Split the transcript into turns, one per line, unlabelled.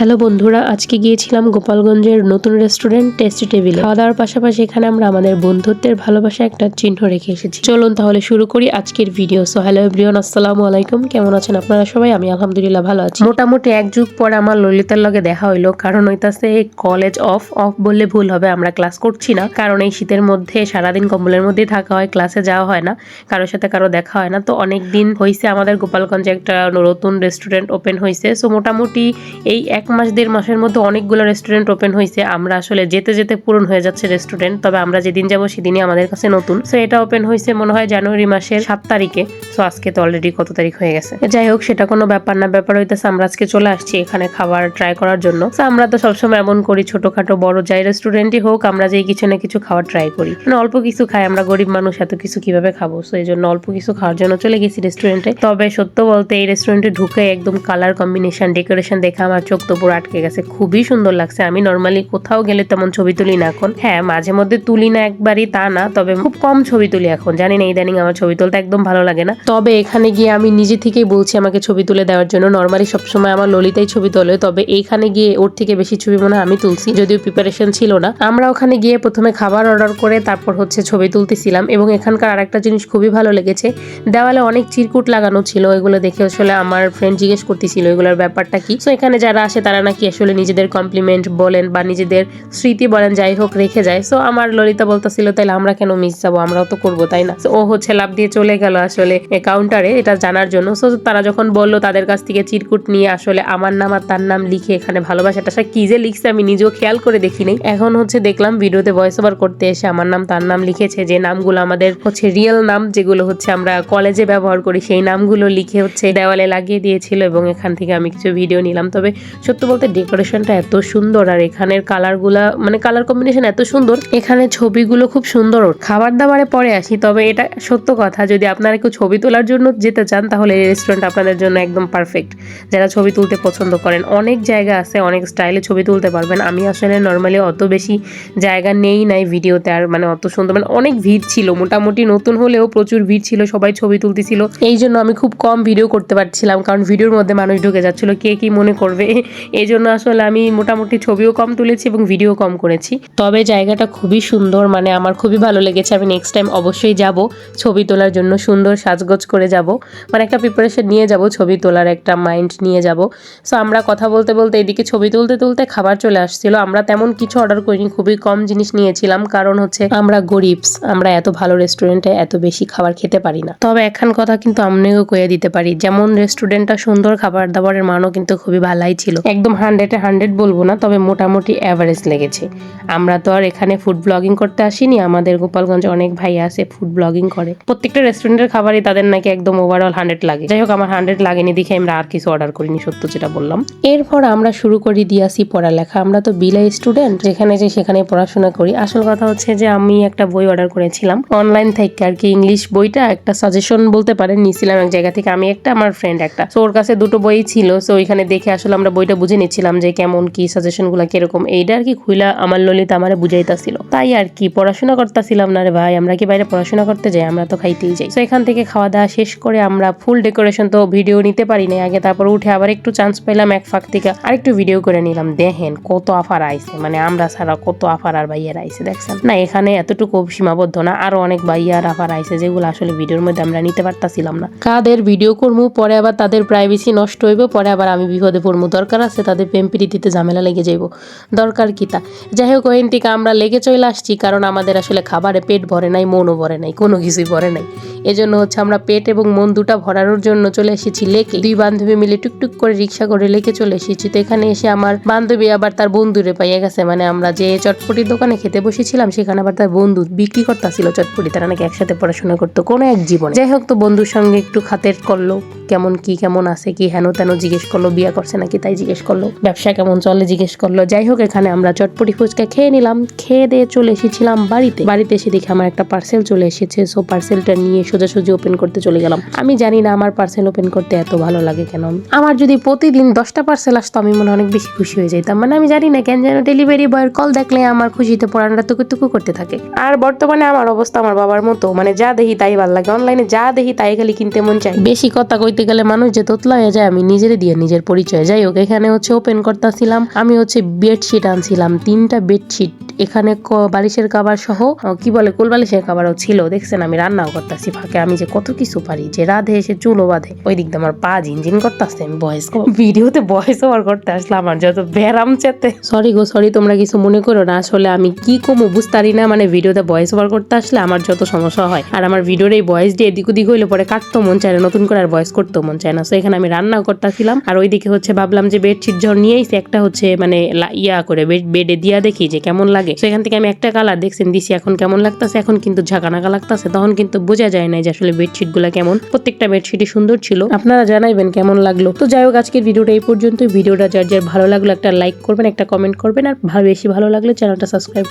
Hello বন্ধুরা, আজকে গিয়েছিলাম গোপালগঞ্জের নতুন রেস্টুরেন্ট টেস্টি টেবিলে খাওয়া দাওয়ার পাশাপাশি এখানে আমরা আমাদের বন্ধুত্বের ভালোবাসা একটা চিহ্ন রেখে এসেছি। চলুন তাহলে শুরু করি আজকের ভিডিও সো হ্যালো এভরিওয়ান আসসালামু আলাইকুম। কেমন আছেন আপনারা সবাই? আমি আলহামদুলিল্লাহ ভালো আছি। মোটামুটি এক যুগ পরে আমার ললিতার লগে দেখা হইল, কারণ হইতাছে কলেজ অফ অফ বললে ভুল হবে, আমরা ক্লাস করছি না। কারণ এই শীতের মধ্যে, সারাদিন কম্বলের মধ্যেই থাকা হয় ক্লাসে যাওয়া হয় না, কারোর সাথে কারও দেখা হয় না। তো অনেক দিন হয়েছে আমাদের গোপালগঞ্জে একটা নতুন রেস্টুরেন্ট ওপেন হয়েছে সো মোটামুটি এই এক মাস দেড় মাসের মধ্যে অনেকগুলো রেস্টুরেন্ট ওপেন হয়েছে। আমরা আসলে যেতে যেতে পূরণ হয়ে যাচ্ছে রেস্টুরেন্ট তবে আমরা যেদিন যাব সেদিনই আমাদের কাছে নতুন। সো এটা ওপেন হয়েছে মনে হয় জানুয়ারি মাসের সাত তারিখে। সো আজকে তো অলরেডি কত তারিখ হয়ে গেছে। যাই হোক সেটা কোনো ব্যাপার না ব্যাপার হইতেছে আমরা আজকে চলে আসছি এখানে খাবার ট্রাই করার জন্য। So, আমরা তো সবসময় এমন করি ছোটখাটো বড় যাই রেস্টুরেন্টই হোক আমরা যেই কিছু না কিছু খাবার ট্রাই করি। মানে অল্প কিছু খাই আমরা গরিব মানুষ এত কিছু কীভাবে খাব? সো এই জন্য অল্প কিছু খাওয়ার জন্য চলে গেছি রেস্টুরেন্টে তবে সত্য বলতে এই রেস্টুরেন্টে ঢুকে একদম কালার কম্বিনেশন ডেকোরেশন দেখে আমার চোখ তো পুরো আটকে গেছে। খুবই সুন্দর লাগছে। আমি নর্মালি কোথাও গেলে তেমন ছবি তুলি না এখন। হ্যাঁ মাঝে মধ্যে তুলি না একবারই তা না, তবে খুব কম ছবি তুলি এখন। জানি না, ইদানিং আমার ছবি তুলতে একদম ভালো লাগে না। তবে এখানে গিয়ে আমি নিজে থেকেই বলছি আমাকে ছবি তুলে দেওয়ার জন্য। নর্মালি সবসময় আমার ললিতাই ছবি তোলে, তবে এইখানে গিয়ে ওর থেকে বেশি ছবি মনে আমি তুলছি, যদিও প্রিপারেশন ছিল না। আমরা ওখানে গিয়ে প্রথমে খাবার অর্ডার করে তারপর হচ্ছে ছবি তুলতেছিলাম এবং এখানকার আরেকটা জিনিস খুবই ভালো লেগেছে। দেওয়ালে অনেক চিরকুট লাগানো ছিল এগুলো দেখে আসলে আমার ফ্রেন্ড জিজ্ঞেস করতেছিল এগুলোর ব্যাপারটা কি? তো এখানে যারা আসে তারা নাকি আসলে নিজেদের কমপ্লিমেন্ট বলেন বা নিজেদের স্মৃতি বলেন, যাই হোক, রেখে যায়। সো আমার ললিতা বলতেছিল, তাইলে আমরা কেন মিস যাব? আমরাও তো করব, তাই না? ও হচ্ছে লাভ দিয়ে চলে গেল আসলে কাউন্টারে এটা জানার জন্য। সো তারা যখন বলল, তাদের কাছ থেকে চিরকুট নিয়ে আসলে আমার নাম আর তার নাম লিখে এখানে ভালোবাসাটা, সে কি যে লিখছে আমি নিজেও খেয়াল করে দেখি নাই। এখন হচ্ছে দেখলাম ভিডিওতে ভয়েস ওভার করতে এসে আমার নাম, তার নাম লিখেছে, যে নামগুলো আমাদের হচ্ছে রিয়েল নাম, যেগুলো হচ্ছে আমরা কলেজে ব্যবহার করি, সেই নামগুলো লিখে হচ্ছে দেওয়ালে লাগিয়ে দিয়েছিল এবং এখান থেকে আমি কিছু ভিডিও নিলাম। তবে সত্য বলতে ডেকোরেশনটা এত সুন্দর আর এখানের কালারগুলা মানে কালার কম্বিনেশন এত সুন্দর এখানে ছবিগুলো খুব সুন্দর। খাবার দাবারে পরে আসি, তবে এটা সত্য কথা, যদি আপনারা কেউ ছবি তোলার জন্য যেতে চান, তাহলে এই রেস্টুরেন্ট আপনাদের জন্য একদম পারফেক্ট যারা ছবি তুলতে পছন্দ করেন, অনেক জায়গা আছে, অনেক স্টাইলে ছবি তুলতে পারবেন। আমি আসলে নর্মালি অত বেশি জায়গা নেই নাই ভিডিওতে, আর মানে অত সুন্দর মানে অনেক ভিড় ছিল। মোটামুটি নতুন হলেও প্রচুর ভিড় ছিল, সবাই ছবি তুলতেছিল। এই জন্য আমি খুব কম ভিডিও করতে পারছিলাম, কারণ ভিডিওর মধ্যে মানুষ ঢুকে যাচ্ছিল, কে কি মনে করবে? এই জন্য আসলে আমি মোটামুটি ছবিও কম তুলেছি এবং ভিডিও কম করেছি। তবে জায়গাটা খুবই সুন্দর মানে আমার খুবই ভালো লেগেছে। আমি নেক্সট টাইম অবশ্যই যাব, ছবি তোলার জন্য সুন্দর সাজগোজ করে যাব। মানে একটা প্রিপারেশন নিয়ে যাব, ছবি তোলার একটা মাইন্ড নিয়ে যাব। সো আমরা কথা বলতে বলতে এদিকে ছবি তুলতে তুলতে খাবার চলে আসছিল। আমরা তেমন কিছু অর্ডার করিনি, খুবই কম জিনিস নিয়েছিলাম। কারণ হচ্ছে আমরা গরিবস আমরা এত ভালো রেস্টুরেন্টে এত বেশি খাবার খেতে পারি না। তবে এখন কথা কিন্তু আমনেও কয়ে দিতে পারি, যেমন রেস্টুরেন্টটা সুন্দর খাবার দাবারের মানও কিন্তু খুবই ভালাই ছিল। একদম হান্ড্রেডে হান্ড্রেড বলব না, তবে মোটামুটি অ্যাভারেজ লেগেছে। আমরা তো আর এখানে ফুড ব্লগিং করতে আসিনি, আমাদের গোপালগঞ্জে অনেক ভাই আছে ফুড ব্লগিং করে। প্রত্যেকটা রেস্টুরেন্টের খাবারই তাদের নাকি একদম ওভারঅল হান্ড্রেড লাগে। যাই হোক, আমার হান্ড্রেড লাগেনি দেখে আমরা আর কিছু অর্ডার করিনি, সত্য যেটা বললাম। এরপর আমরা শুরু করি দিয়াসি পড়ালেখা। আমরা তো বিলাই স্টুডেন্ট যেখানে যে সেখানে পড়াশোনা করি। আসল কথা হচ্ছে যে, আমি একটা বই অর্ডার করেছিলাম। অনলাইন থেকে আর কি ইংলিশ বইটা, একটা সাজেশন বলতে পারেন, নিয়েছিলাম এক জায়গা থেকে। আমি একটা, আমার ফ্রেন্ড একটা। তো ওর কাছে দুটো বই ছিল সো ওইখানে দেখে আসলে আমরা বইটা বুঝে নিচ্ছিলাম যে কেমন কি সাজেশনগুলা কীরকম। এইটা আর কি খুইলা আমার ললিতা আমারে বুঝাইতাছিল। তাই আর কি পড়াশোনা করতেছিলাম না রে ভাই, আমরা কি বাইরে পড়াশোনা করতে যাই? আমরা তো খাইতেই যাই। তো এখান থেকে খাওয়া দাওয়া শেষ করে আমরা ফুল ডেকোরেশন তো ভিডিও নিতে পারি না আগে তারপর উঠে আবার একটু চান্স পেলাম এক ফাঁক থেকে। আরেকটু ভিডিও করে নিলাম। দেখেন কত অফার আইছে। মানে আমরা ছাড়া কত অফার আর ভাইয়ার আইছে, দেখছেন? না, এখানে এতটুকু সীমাবদ্ধ না। আরও অনেক ভাইয়ার অফার আইছে যেগুলো আসলে ভিডিওর মধ্যে আমরা নিতে পারতাছিলাম না। কাদের ভিডিও করব পরে আবার তাদের প্রাইভেসি নষ্ট হইব, পরে আবার আমি বিপদে পড়ব দরকার আছে, তাদের প্রেম প্রীতিতে ঝামেলা লেগে যাইব। দরকার কি তা? যাই হোক ওইন থেকে আমরা লেগে চলে আসছি, কারণ আমাদের আসলে খাবারে পেট ভরে নাই, মনও ভরে নাই, কোনো কিছুই ভরে নাই। এজন্য হচ্ছে আমরা পেট এবং মন দুটা ভরানোর জন্য চলে এসেছি লেকে। দুই বান্ধবী মিলে টুকটুক করে রিক্সা করে লেকে চলে এসেছি। তো এখানে এসে আমার বান্ধবী আবার তার বন্ধুরে পাইয়া গেছে। মানে আমরা যে চটপটির দোকানে খেতে বসেছিলাম, সেখানে আবার তার বন্ধু বিক্রি করতেছিল চটপটি। তারা নাকি একসাথে পড়াশোনা করতো, কোনো এক জীবন। যাই হোক তো বন্ধুর সঙ্গে একটু খাতের করল, কেমন কি, কেমন আছে, কি হেন তেন জিজ্ঞেস করল, বিয়া করছে নাকি, তাই জিজ্ঞেস করল, ব্যবসা কেমন চলে? জিজ্ঞেস করল, যাই হোক, এখানে আমরা চটপটি ফুচকা খেয়ে নিলাম। খেয়ে দিয়ে চলে এসেছিলাম বাড়িতে। বাড়িতে এসে দেখে আমার একটা পার্সেল চলে এসেছে। সো পার্সেলটা নিয়ে সোজাসুজি ওপেন করতে চলে গেলাম। আমি জানি না আমার পার্সেল ওপেন করতে এত ভালো লাগে কেন। আমার যদি প্রতিদিন দশটা পার্সেল আসতো, আমি মনে অনেক বেশি খুশি হয়ে যেতাম। মানে আমি জানি না কেন যেন ডেলিভারি বয়ের কল দেখলে আমার খুশিতে পড়ানোটা টুকু করতে থাকে। আর বর্তমানে আমার অবস্থা আমার বাবার মতো। মানে যা দেখি তাই ভালো লাগে। অনলাইনে যা দেখি তাই খালি কিনতে মন চাই বেশি কথা কইতে গেলে মানুষ যে তোতলা হয়ে যায়, আমি নিজেরই দিয়ে নিজের পরিচয়। যাই হোক, এখানে হচ্ছে ওপেন করতেছিলাম, আমি হচ্ছে বেডশিট আনছিলাম, তিনটা বেডশিট এখানে বালিশের কাবার সহ কি বলে, কোল বালিশের কাবারও ছিল, দেখছেন আমি রান্নাও করতেছি ফাঁকে, আমি যে কত কিছু পারি, যে রাধে এসে চুলো বাঁধে ওই দিক আমার পা জিনজিন করতেছে, আমি ভয়েস ভিডিওতে ভয়েস ওভার করতে আসলাম আমার যত ব্যারাম চেতে। সরি গো সরি তোমরা কিছু মনে করো না, আসলে আমি কি কমু বুঝতারি না মানে ভিডিওতে ভয়েস ওভার করতে আসলে আমার যত সমস্যা হয়, আর আমার ভিডিওর এই ভয়েস দিয়ে এদিক ওদিক হইলে পরে কাটতে মন চায় না, নতুন করে আর ভয়েস করতেও মন চায় না সো এখানে আমি রান্নাও করতেছিলাম, আর ওইদিকে হচ্ছে ভাবলাম যে বেডশিট যখন নিয়ে আইসি একটা হচ্ছে মানে ইয়া করে বেডে দিয়া দেখি যে কেমন লাগে। তো এখান থেকে আমি একটা কালার দেখছেন দিছি এখন কেমন লাগতেছে, এখন কিন্তু ঝাঁকানাকা লাগতেছে, তখন কিন্তু বোঝা যায় না যে আসলে বেডশিটগুলা কেমন। প্রত্যেকটা বেডশিটই সুন্দর ছিল। আপনারা জানাইবেন কেমন লাগল। তো যাই হোক, আজকের ভিডিওটা এই পর্যন্ত ভিডিওটা যার যার ভালো লাগল একটা লাইক করবেন, একটা কমেন্ট করবেন, আর বেশি ভালো লাগলে চ্যানেলটা সাবস্ক্রাইব